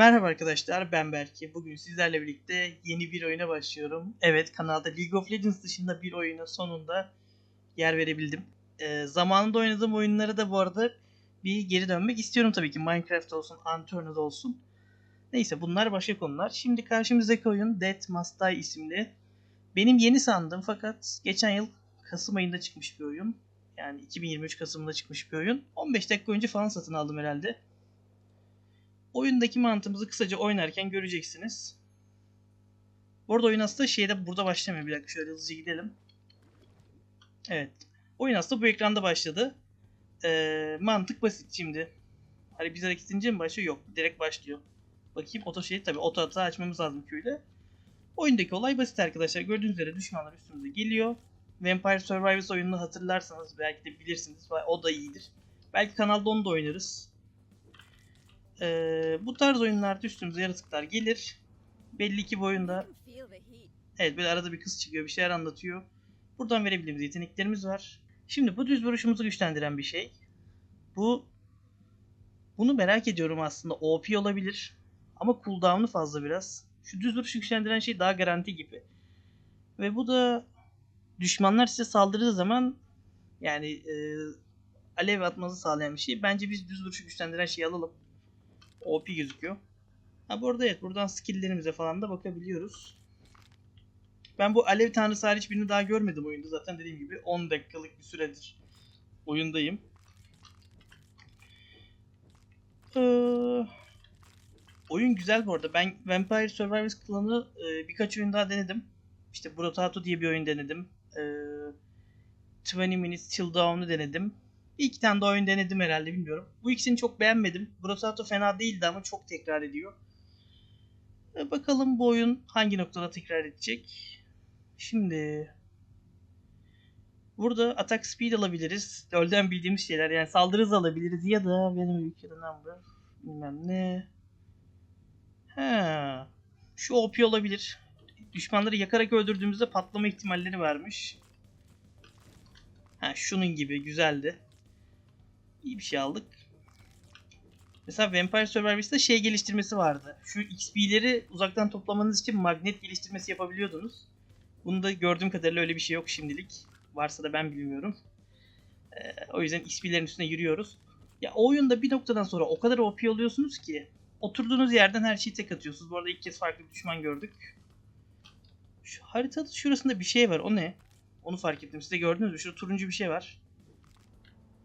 Merhaba arkadaşlar ben Berke. Bugün sizlerle birlikte yeni bir oyuna başlıyorum. Evet kanalda League of Legends dışında bir oyuna sonunda yer verebildim. Ee, zamanında oynadığım oyunlara da bu arada bir geri dönmek istiyorum tabii ki. Minecraft olsun, Unturned olsun. Neyse bunlar başka konular. Şimdi karşımızdaki oyun Death Must Die isimli. Benim yeni sandığım fakat geçen yıl Kasım ayında çıkmış bir oyun. Yani 2023 Kasım'da çıkmış bir oyun. 15 dakika önce falan satın aldım herhalde. Oyundaki mantığımızı kısaca oynarken göreceksiniz. Bu arada oyun aslında şeyde burada başlamıyor. Bir dakika şöyle hızlıca gidelim. Evet. Oyun aslında bu ekranda başladı. Ee, mantık basit şimdi. Hani biz hareket mi başlıyor? Yok. Direkt başlıyor. Bakayım oto şey tabii oto hata açmamız lazım köyde. Oyundaki olay basit arkadaşlar. Gördüğünüz üzere düşmanlar üstümüze geliyor. Vampire Survivors oyununu hatırlarsanız belki de bilirsiniz. O da iyidir. Belki kanalda onu da oynarız. Ee, bu tarz oyunlarda üstümüze yaratıklar gelir. Belli ki bu oyunda evet böyle arada bir kız çıkıyor bir şeyler anlatıyor. Buradan verebildiğimiz yeteneklerimiz var. Şimdi bu düz vuruşumuzu güçlendiren bir şey. Bu bunu merak ediyorum aslında. OP olabilir. Ama cooldown'u fazla biraz. Şu düz vuruşu güçlendiren şey daha garanti gibi. Ve bu da düşmanlar size saldırdığı zaman yani e, alev atmanızı sağlayan bir şey. Bence biz düz vuruşu güçlendiren şeyi alalım. OP gözüküyor. Ha bu arada evet buradan skill'lerimize falan da bakabiliyoruz. Ben bu alev tanrısı hariç birini daha görmedim oyunda. Zaten dediğim gibi 10 dakikalık bir süredir oyundayım. Ee, oyun güzel bu arada. Ben Vampire Survivors klanı e, birkaç oyun daha denedim. İşte Brotato diye bir oyun denedim. E, 20 Minutes Till Dawn'u denedim. Bir iki tane daha oyun denedim herhalde bilmiyorum. Bu ikisini çok beğenmedim. Brotato fena değildi ama çok tekrar ediyor. E, bakalım bu oyun hangi noktada tekrar edecek. Şimdi burada attack speed alabiliriz. LoL'den bildiğimiz şeyler yani saldırı hızı alabiliriz ya da benim ülkede number bilmem ne. He. Şu OP olabilir. Düşmanları yakarak öldürdüğümüzde patlama ihtimalleri varmış. Ha şunun gibi güzeldi. İyi bir şey aldık. Mesela Vampire Survivors'da şey geliştirmesi vardı. Şu XP'leri uzaktan toplamanız için magnet geliştirmesi yapabiliyordunuz. Bunda gördüğüm kadarıyla öyle bir şey yok şimdilik. Varsa da ben bilmiyorum. Ee, o yüzden XP'lerin üstüne yürüyoruz. Ya o oyunda bir noktadan sonra o kadar OP oluyorsunuz ki oturduğunuz yerden her şeyi tek atıyorsunuz. Bu arada ilk kez farklı bir düşman gördük. Şu haritada şurasında bir şey var. O ne? Onu fark ettim. Siz de gördünüz mü? Şurada turuncu bir şey var.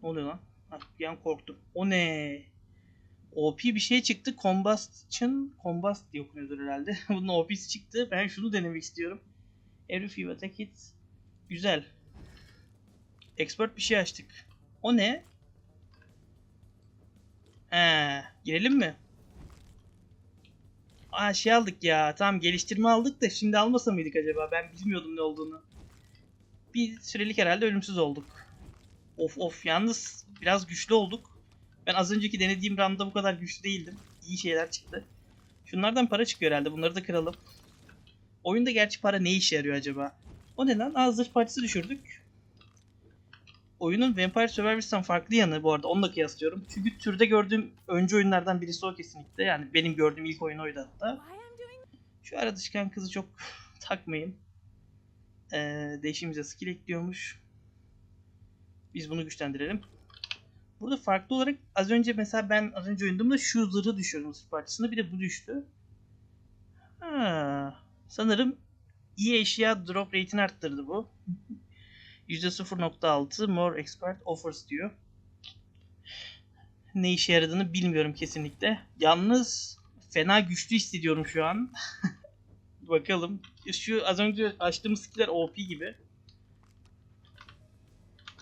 Ne oluyor lan? An korktum. O ne? OP bir şey çıktı. Combustion. Combust diye okunuyordur herhalde. Bunun OP'si çıktı. Ben şunu denemek istiyorum. Every few attack hits. Güzel. Expert bir şey açtık. O ne? He, girelim mi? Aa şey aldık ya. Tamam geliştirme aldık da şimdi almasa mıydık acaba? Ben bilmiyordum ne olduğunu. Bir sürelik herhalde ölümsüz olduk. Of of yalnız biraz güçlü olduk. Ben az önceki denediğim randa bu kadar güçlü değildim. İyi şeyler çıktı. Şunlardan para çıkıyor herhalde. Bunları da kıralım. Oyunda gerçi para ne işe yarıyor acaba? O ne lan? Aa zırh partisi düşürdük. Oyunun Vampire Survivors'tan farklı yanı bu arada. Onunla kıyaslıyorum. Çünkü türde gördüğüm öncü oyunlardan birisi o kesinlikle. Yani benim gördüğüm ilk oyun oydu hatta. Şu arada çıkan kızı çok takmayın. Ee, değişimize skill ekliyormuş. Biz bunu güçlendirelim. Burada farklı olarak az önce mesela ben az önce oynadığımda şu zırhı düşürdüm zırh parçasını. Bir de bu düştü. Ha, sanırım iyi eşya drop rate'ini arttırdı bu. %0.6 more expert offers diyor. Ne işe yaradığını bilmiyorum kesinlikle. Yalnız fena güçlü hissediyorum şu an. Bakalım. Şu az önce açtığımız skiller OP gibi.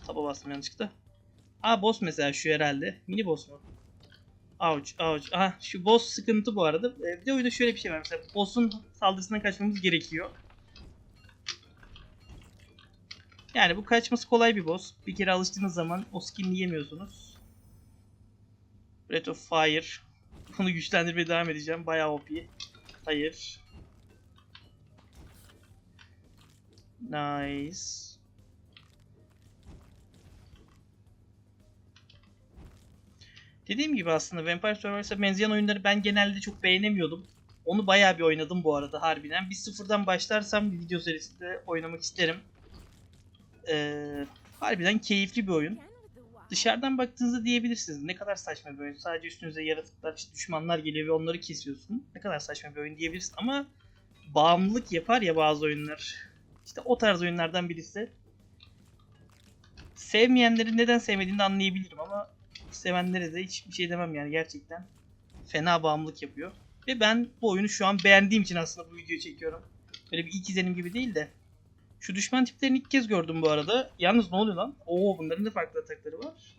Taba bastım yanlışlıkla. Aa boss mesela şu herhalde. Mini boss mu? Ouch ouch. Aha şu boss sıkıntı bu arada. Ee, bir de oyunda şöyle bir şey var. Mesela boss'un saldırısından kaçmamız gerekiyor. Yani bu kaçması kolay bir boss. Bir kere alıştığınız zaman o skin'i yemiyorsunuz. Breath of Fire. Bunu güçlendirmeye devam edeceğim. Bayağı OP. Hayır. Nice. Dediğim gibi aslında Vampire Survivors'a benzeyen oyunları ben genelde çok beğenemiyordum. Onu bayağı bir oynadım bu arada harbiden. Bir sıfırdan başlarsam video serisinde oynamak isterim. Ee, harbiden keyifli bir oyun. Dışarıdan baktığınızda diyebilirsiniz ne kadar saçma bir oyun. Sadece üstünüze yaratıklar, işte düşmanlar geliyor ve onları kesiyorsun. Ne kadar saçma bir oyun diyebilirsin ama bağımlılık yapar ya bazı oyunlar. İşte o tarz oyunlardan birisi. Sevmeyenlerin neden sevmediğini anlayabilirim ama sevenlere de hiçbir şey demem yani gerçekten. Fena bağımlılık yapıyor. Ve ben bu oyunu şu an beğendiğim için aslında bu videoyu çekiyorum. Böyle bir ilk izlenim gibi değil de. Şu düşman tiplerini ilk kez gördüm bu arada. Yalnız ne oluyor lan? Oo bunların da farklı atakları var.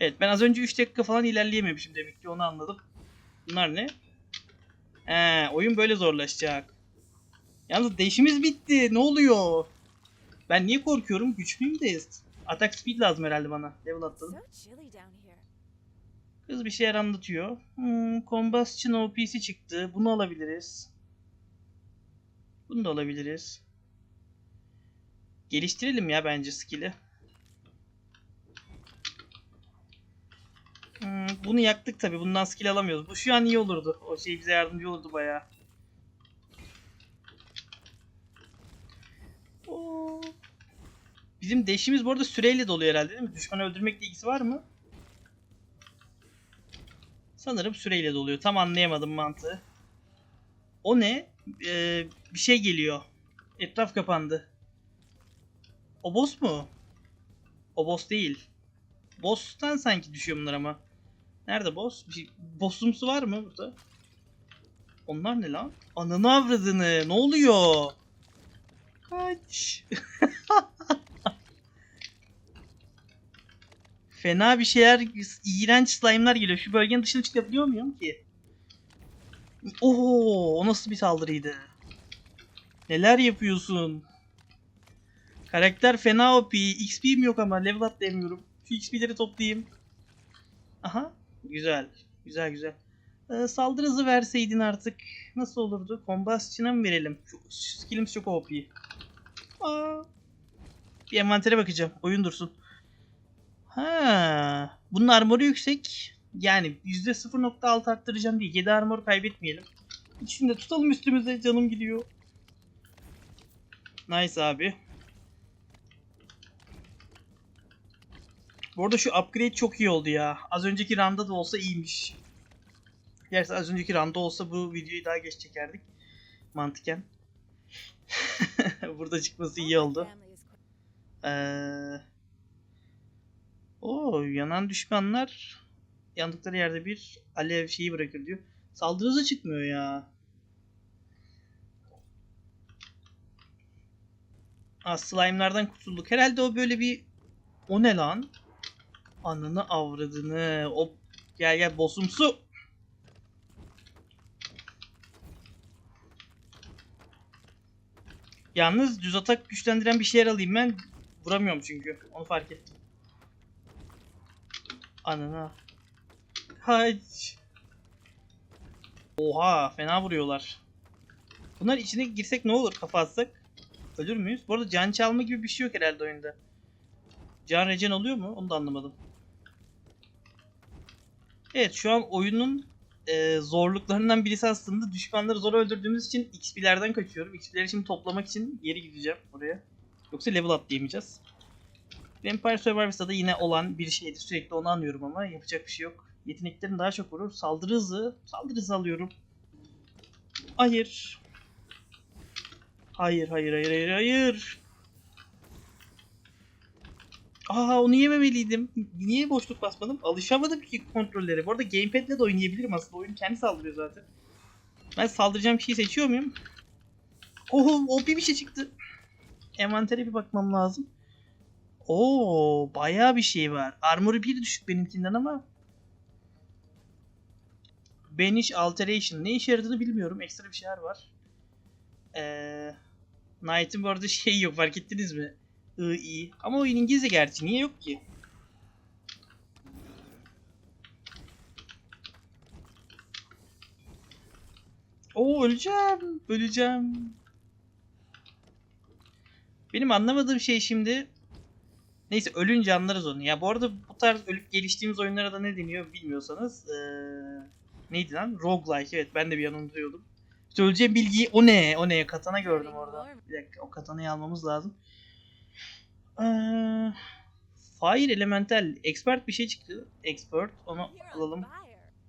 Evet ben az önce 3 dakika falan ilerleyememişim demek ki onu anladım. Bunlar ne? He, oyun böyle zorlaşacak. Yalnız değişimiz bitti. Ne oluyor? Ben niye korkuyorum? Güçlüyüm de. Atak speed lazım herhalde bana. Level atladım. Kız bir şeyler anlatıyor. Hmm, Combustion OP'si çıktı. Bunu alabiliriz. Bunu da alabiliriz. Geliştirelim ya bence skill'i. Hmm, bunu yaktık tabi. Bundan skill alamıyoruz. Bu şu an iyi olurdu. O şey bize yardımcı olurdu bayağı. Bizim deşimiz bu arada süreyle doluyor herhalde değil mi? Düşmanı öldürmekle ilgisi var mı? Sanırım süreyle doluyor. Tam anlayamadım mantığı. O ne? Ee, bir şey geliyor. Etraf kapandı. O boss mu? O boss değil. Boss'tan sanki düşüyor bunlar ama. Nerede boss? Bir şey, bossumsu var mı burada? Onlar ne lan? Ananı avradını. Ne oluyor? Kaç. Fena bir şeyler, iğrenç slime'lar geliyor. Şu bölgenin dışına çıkabiliyor muyum ki? Oo, o nasıl bir saldırıydı? Neler yapıyorsun? Karakter fena OP. XP'm yok ama level atlayamıyorum. Şu XP'leri toplayayım. Aha, güzel. Güzel güzel. Ee, saldırı hızı verseydin artık nasıl olurdu? Combustion'a mı verelim? Şu, skillimiz çok OP. Aa. Bir envantere bakacağım. Oyun dursun. Ha, bunun armoru yüksek. Yani %0.6 arttıracağım diye 7 armor kaybetmeyelim. İkisini de tutalım üstümüze canım gidiyor. Nice abi. Bu arada şu upgrade çok iyi oldu ya. Az önceki randa da olsa iyiymiş. Gerçi az önceki randa olsa bu videoyu daha geç çekerdik. Mantıken. Burada çıkması iyi oldu. Family is quick. Ee, o yanan düşmanlar yandıkları yerde bir alev şeyi bırakır diyor. Saldırı çıkmıyor ya. Aa, slime'lardan kurtulduk. Herhalde o böyle bir... O ne lan? Ananı avradını. O... Gel gel bossumsu. Yalnız düz atak güçlendiren bir şeyler alayım ben. Vuramıyorum çünkü. Onu fark ettim. Anana. Haç. Oha fena vuruyorlar. Bunlar içine girsek ne olur kafa atsak? Ölür müyüz? Bu arada can çalma gibi bir şey yok herhalde oyunda. Can regen oluyor mu? Onu da anlamadım. Evet şu an oyunun e, zorluklarından birisi aslında düşmanları zor öldürdüğümüz için XP'lerden kaçıyorum. XP'leri şimdi toplamak için geri gideceğim oraya. Yoksa level atlayamayacağız. Vampire Survivors'ta da yine olan bir şeydi. Sürekli onu anlıyorum ama yapacak bir şey yok. Yeteneklerin daha çok vurur. Saldırı hızı. Saldırı hızı alıyorum. Hayır. Hayır, hayır, hayır, hayır, hayır. Aa onu yememeliydim. Niye boşluk basmadım? Alışamadım ki kontrollere. Bu arada gamepad'le de oynayabilirim aslında. Oyun kendi saldırıyor zaten. Ben saldıracağım bir şey seçiyor muyum? Oho, OP bir şey çıktı. Envantere bir bakmam lazım. Oo, bayağı bir şey var. Armor'u bir düşük benimkinden ama. Banish Alteration. Ne işe yaradığını bilmiyorum. Ekstra bir şeyler var. Ee, Knight'ın bu arada şey yok fark ettiniz mi? I, i. Ama oyun İngilizce gerçi. Niye yok ki? Oo öleceğim. Öleceğim. Benim anlamadığım şey şimdi Neyse ölünce anlarız onu. Ya bu arada bu tarz ölüp geliştiğimiz oyunlara da ne deniyor bilmiyorsanız. Ee, neydi lan? Roguelike. Evet ben de bir an unutuyordum. Söyleyeceğim bilgiyi o ne? O ne? Katana gördüm orada. Bir dakika o katanayı almamız lazım. Ee, Fire Elemental. Expert bir şey çıktı. Expert. Onu alalım.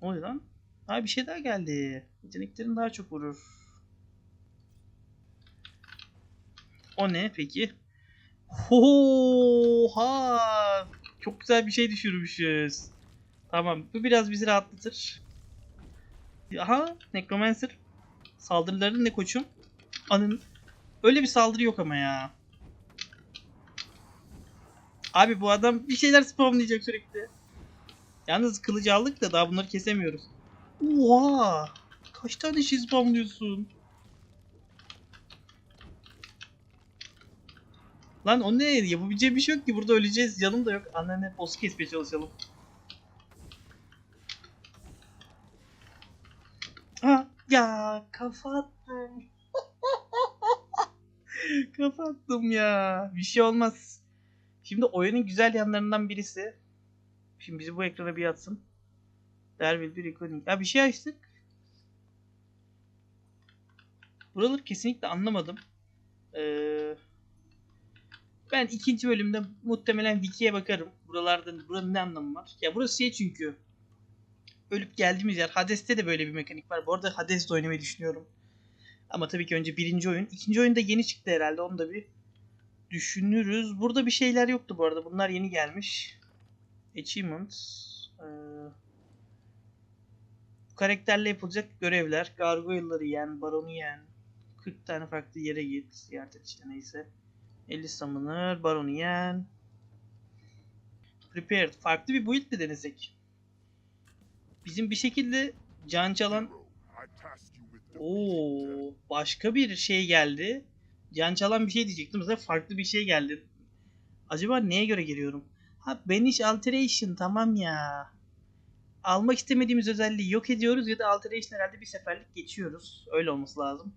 oluyor lan? Ha bir şey daha geldi. Yeteneklerin daha çok vurur. O ne peki? Oha! Çok güzel bir şey düşürmüşüz. Tamam bu biraz bizi rahatlatır. Aha Necromancer. Saldırıların ne koçum? Anın öyle bir saldırı yok ama ya. Abi bu adam bir şeyler spamlayacak sürekli. Yalnız kılıcı aldık da daha bunları kesemiyoruz. Oha! Kaç tane şey spamlıyorsun? Lan o ne? Yapabileceğim bir şey yok ki. Burada öleceğiz. Yanım da yok. Anneanne boss'u kesmeye çalışalım. Ha, ya kafa attım. kafa attım ya. Bir şey olmaz. Şimdi oyunun güzel yanlarından birisi. Şimdi bizi bu ekrana bir atsın. There will be recording. Ya bir şey açtık. Buraları kesinlikle anlamadım. Ben ikinci bölümde muhtemelen Wiki'ye bakarım. Buralarda buranın ne anlamı var? Ya burası şey çünkü ölüp geldiğimiz yer. Hades'te de böyle bir mekanik var. Bu arada Hades'te oynamayı düşünüyorum. Ama tabii ki önce birinci oyun. İkinci oyun da yeni çıktı herhalde. Onu da bir düşünürüz. Burada bir şeyler yoktu bu arada. Bunlar yeni gelmiş. Achievements. Ee, karakterle yapılacak görevler. Gargoyle'ları yen, Baron'u yen. 40 tane farklı yere git. Ziyaret et işte neyse. 50 summoner, Baron'u yen. Prepared. Farklı bir build mi denesek? Bizim bir şekilde can çalan... Oo, başka bir şey geldi. Can çalan bir şey diyecektim. Mesela farklı bir şey geldi. Acaba neye göre geliyorum? Ha Banish Alteration tamam ya. Almak istemediğimiz özelliği yok ediyoruz ya da Alteration herhalde bir seferlik geçiyoruz. Öyle olması lazım.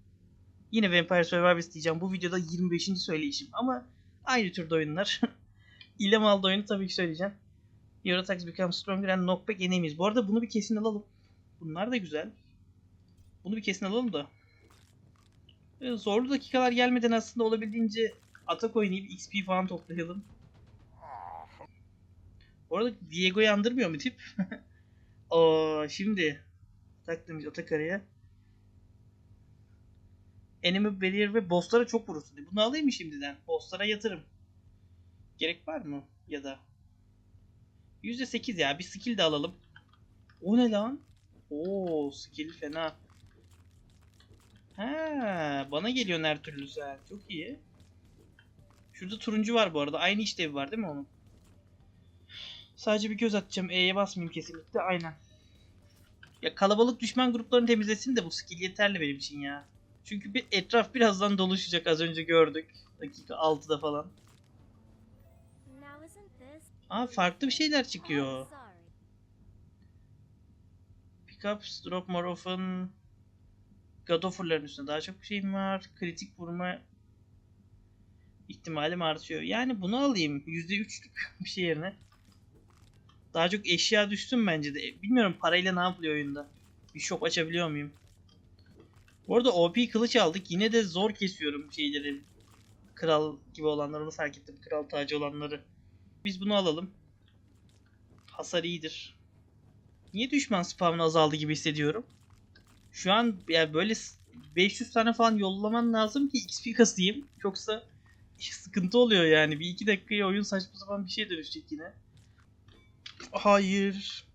Yine Vampire Survivors diyeceğim. Bu videoda 25. söyleyişim ama aynı türde oyunlar. İlemal'da oyunu tabii ki söyleyeceğim. Attacks become stronger and knockback enemies. Bu arada bunu bir kesin alalım. Bunlar da güzel. Bunu bir kesin alalım da. Ee, Zorlu dakikalar gelmeden aslında olabildiğince atak oynayıp XP falan toplayalım. Bu arada Diego'yu andırmıyor mu tip? Aa, şimdi taktığımız atak araya. Enemy barrier ve bosslara çok vurursun. diye. Bunu alayım mı şimdiden? Bosslara yatırım. Gerek var mı? Ya da %8 ya bir skill de alalım. O ne lan? Oo skill fena. Ha, bana geliyor her türlü sen. Çok iyi. Şurada turuncu var bu arada. Aynı işlevi var değil mi onun? Sadece bir göz atacağım. E'ye basmayayım kesinlikle. Aynen. Ya kalabalık düşman gruplarını temizlesin de bu skill yeterli benim için ya. Çünkü bir etraf birazdan doluşacak az önce gördük. Dakika 6'da falan. Aa farklı bir şeyler çıkıyor. Pickups, drop more often. God offer'ların üstünde daha çok şeyim var. Kritik vurma ihtimalim artıyor. Yani bunu alayım. %3'lük bir şey yerine. Daha çok eşya düştüm bence de. Bilmiyorum parayla ne yapılıyor oyunda. Bir shop açabiliyor muyum? Bu arada OP kılıç aldık. Yine de zor kesiyorum şeyleri. Kral gibi olanları onu fark ettim. Kral tacı olanları. Biz bunu alalım. Hasar iyidir. Niye düşman spamı azaldı gibi hissediyorum? Şu an ya böyle s- 500 tane falan yollaman lazım ki XP kasayım. Yoksa sıkıntı oluyor yani. Bir iki dakikaya oyun saçma sapan bir şeye dönüşecek yine. Hayır.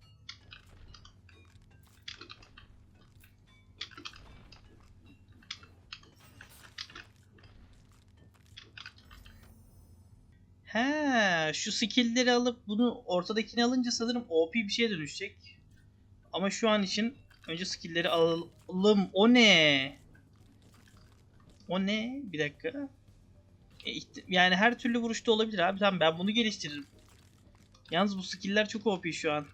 He, şu skill'leri alıp bunu ortadakini alınca sanırım OP bir şeye dönüşecek. Ama şu an için önce skill'leri alalım. O ne? O ne? Bir dakika. E, yani her türlü vuruşta olabilir abi. Tamam ben bunu geliştiririm. Yalnız bu skill'ler çok OP şu an.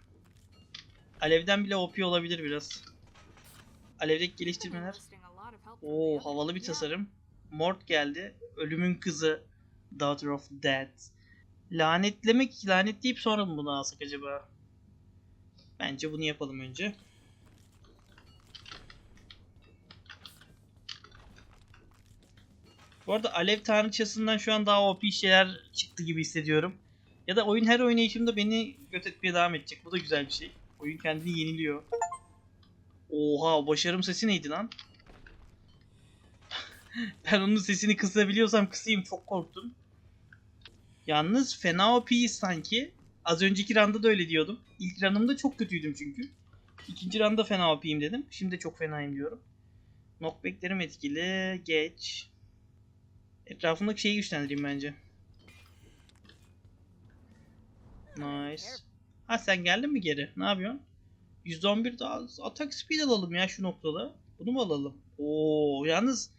Alevden bile OP olabilir biraz. Alevdeki geliştirmeler. Oo havalı bir tasarım. Mort geldi. Ölümün kızı. Daughter of Death. Lanetlemek, lanetleyip sonra mı bunu alsak acaba? Bence bunu yapalım önce. Bu arada Alev Tanrıçası'ndan şu an daha OP şeyler çıktı gibi hissediyorum. Ya da oyun her oynayışımda beni göt etmeye devam edecek. Bu da güzel bir şey. Oyun kendini yeniliyor. Oha başarım sesi neydi lan? Ben onun sesini kısabiliyorsam kısayım çok korktum. Yalnız fena OP'yiz sanki. Az önceki randa da öyle diyordum. İlk ranımda çok kötüydüm çünkü. İkinci randa fena OP'yim dedim. Şimdi de çok fenayım diyorum. Knockback'lerim etkili. Geç. Etrafındaki şeyi güçlendireyim bence. Nice. Ha sen geldin mi geri? Ne yapıyorsun? %11 daha atak speed alalım ya şu noktada. Bunu mu alalım? Oo yalnız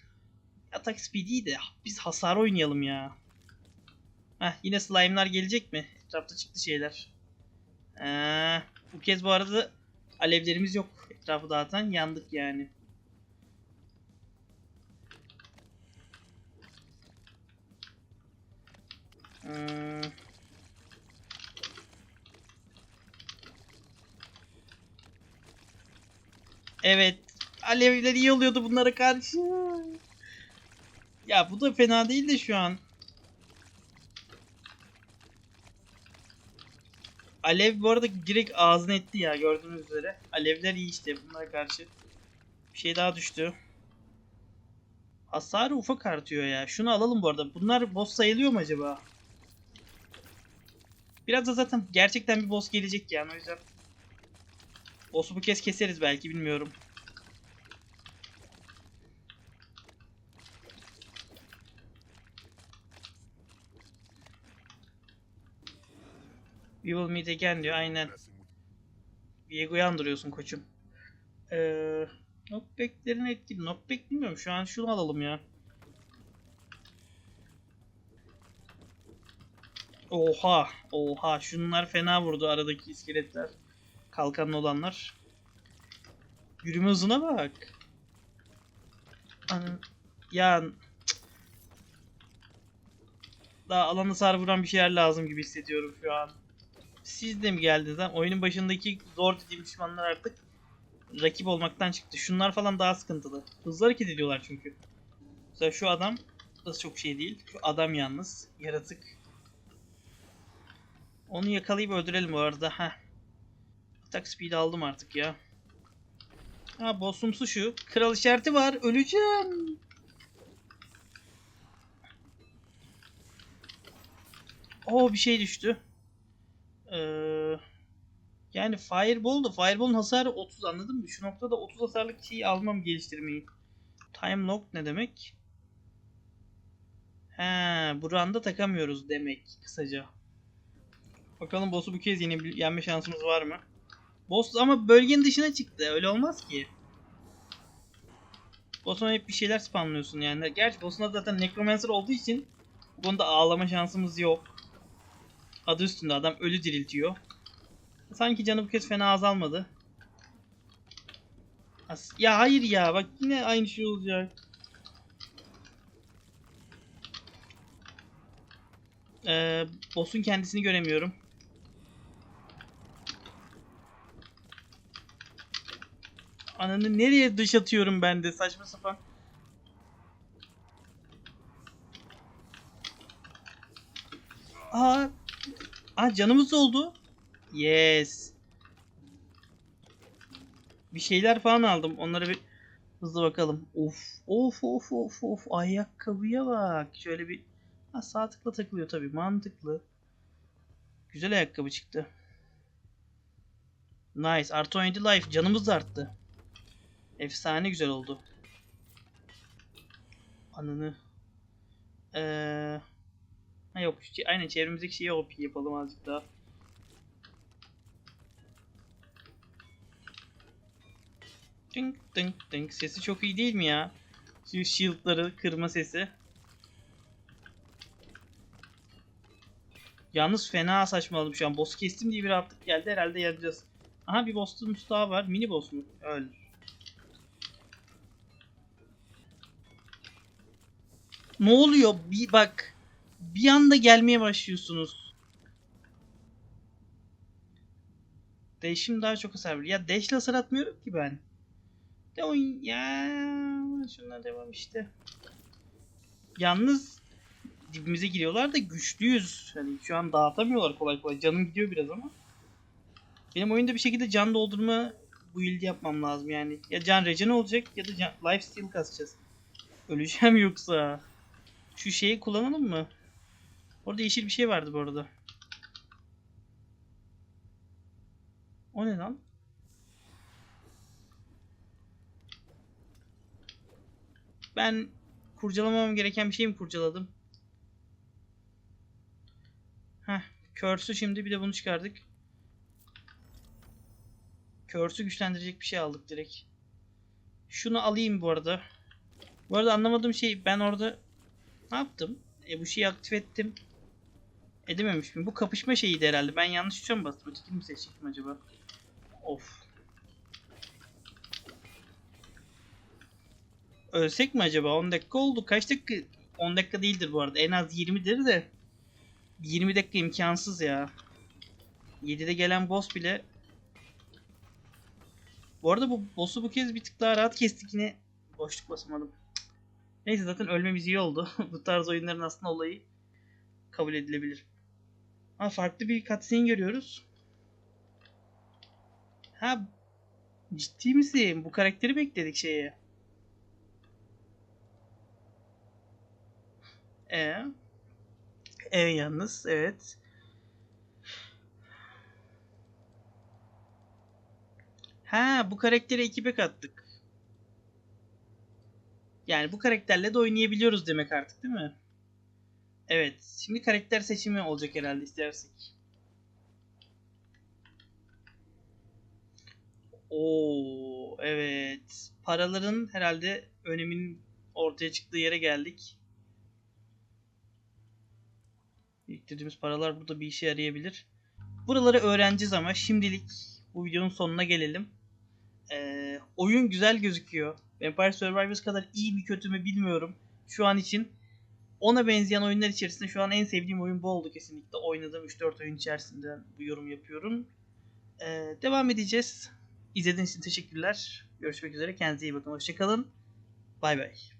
atak speed iyi de biz hasar oynayalım ya. Heh yine slime'lar gelecek mi? Etrafta çıktı şeyler. Ee, bu kez bu arada alevlerimiz yok. Etrafı dağıtan yandık yani. Ee, evet. Alevler iyi oluyordu bunlara karşı. Ya bu da fena değil de şu an. Alev bu arada direkt ağzına etti ya gördüğünüz üzere. Alevler iyi işte bunlara karşı. Bir şey daha düştü. Hasarı ufak artıyor ya. Şunu alalım bu arada. Bunlar boss sayılıyor mu acaba? Biraz da zaten gerçekten bir boss gelecek yani o yüzden. Boss'u bu kez keseriz belki bilmiyorum. We will meet again diyor aynen. Viego'yu andırıyorsun koçum. Ee, knockback'lerin etkili. Knockback bilmiyorum şu an şunu alalım ya. Oha, oha. Şunlar fena vurdu aradaki iskeletler. Kalkanlı olanlar. Yürüme hızına bak. Ana- Ya daha alanı sar vuran bir şeyler lazım gibi hissediyorum şu an. Siz de mi geldiniz lan? Oyunun başındaki zor dediğim düşmanlar artık rakip olmaktan çıktı. Şunlar falan daha sıkıntılı. Hızlı hareket ediyorlar çünkü. Mesela şu adam da çok şey değil. Şu adam yalnız. Yaratık. Onu yakalayıp öldürelim bu arada. Heh. Atak speed aldım artık ya. Ha bossumsu şu. Kral işareti var. Öleceğim. Oo bir şey düştü. Ee, yani Fireball da Fireball'un hasarı 30 anladın mı? Şu noktada 30 hasarlık şeyi almam geliştirmeyi. Time lock ne demek? He, bu randa takamıyoruz demek kısaca. Bakalım boss'u bu kez yine yenme şansımız var mı? Boss ama bölgenin dışına çıktı. Öyle olmaz ki. Boss'una hep bir şeyler spamlıyorsun yani. Gerçi boss'un adı zaten Necromancer olduğu için bu konuda ağlama şansımız yok. Adı üstünde adam ölü diriltiyor. Sanki canı bu kez fena azalmadı. As ya hayır ya bak yine aynı şey olacak. Ee, boss'un kendisini göremiyorum. Ananı nereye dış atıyorum ben de saçma sapan. Aa, aa canımız oldu. Yes. Bir şeyler falan aldım. Onlara bir hızlı bakalım. Of, of, of, of, of. Ayakkabıya bak. Şöyle bir ha, sağ tıkla takılıyor tabii. Mantıklı. Güzel ayakkabı çıktı. Nice. Artı 17 life. Canımız da arttı. Efsane güzel oldu. Ananı. Eee... Ha yok. Aynen çevremizdeki şeyi OP yapalım azıcık daha. Ding ding ding. Sesi çok iyi değil mi ya? Şu shield'ları kırma sesi. Yalnız fena saçmaladım şu an. Boss kestim diye bir rahatlık geldi. Herhalde yeneceğiz. Aha bir boss'umuz daha var. Mini boss mu? Öl. Ne oluyor? Bir bak bir anda gelmeye başlıyorsunuz. Dash'im daha çok hasar veriyor. Ya Dash hasar atmıyorum ki ben. De oyun ya şunlar devam işte. Yalnız dibimize giriyorlar da güçlüyüz. Hani şu an dağıtamıyorlar kolay kolay. Canım gidiyor biraz ama. Benim oyunda bir şekilde can doldurma bu build yapmam lazım yani. Ya can regen olacak ya da can, life steal kasacağız. Öleceğim yoksa. Şu şeyi kullanalım mı? Orada yeşil bir şey vardı bu arada. O ne lan? Ben kurcalamam gereken bir şey mi kurcaladım? Heh, Curse'ü şimdi bir de bunu çıkardık. Curse'ü güçlendirecek bir şey aldık direkt. Şunu alayım bu arada. Bu arada anlamadığım şey ben orada ne yaptım? E bu şeyi aktif ettim. Edememiş miyim? Bu kapışma şeyiydi herhalde. Ben yanlış tuşa mı bastım? Öteki mi seçecektim acaba? Of. Ölsek mi acaba? 10 dakika oldu. Kaç dakika? 10 dakika değildir bu arada. En az 20'dir de. 20 dakika imkansız ya. 7'de gelen boss bile bu arada bu boss'u bu kez bir tık daha rahat kestik yine. Boşluk basamadım. Neyse zaten ölmemiz iyi oldu. bu tarz oyunların aslında olayı kabul edilebilir. Ha farklı bir cutscene görüyoruz. Ha ciddi misin? Bu karakteri bekledik şeye. E. E yalnız evet. Ha bu karakteri ekibe kattık. Yani bu karakterle de oynayabiliyoruz demek artık değil mi? Evet. Şimdi karakter seçimi olacak herhalde istersek. Oo evet. Paraların herhalde öneminin ortaya çıktığı yere geldik. Biriktirdiğimiz paralar burada bir işe yarayabilir. Buraları öğreneceğiz ama şimdilik bu videonun sonuna gelelim. Ee, oyun güzel gözüküyor. Vampire Survivors kadar iyi mi kötü mü bilmiyorum. Şu an için ona benzeyen oyunlar içerisinde şu an en sevdiğim oyun bu oldu kesinlikle. Oynadığım 3-4 oyun içerisinde bu yorum yapıyorum. Ee, devam edeceğiz. İzlediğiniz için teşekkürler. Görüşmek üzere. Kendinize iyi bakın. Hoşçakalın. Bay bay.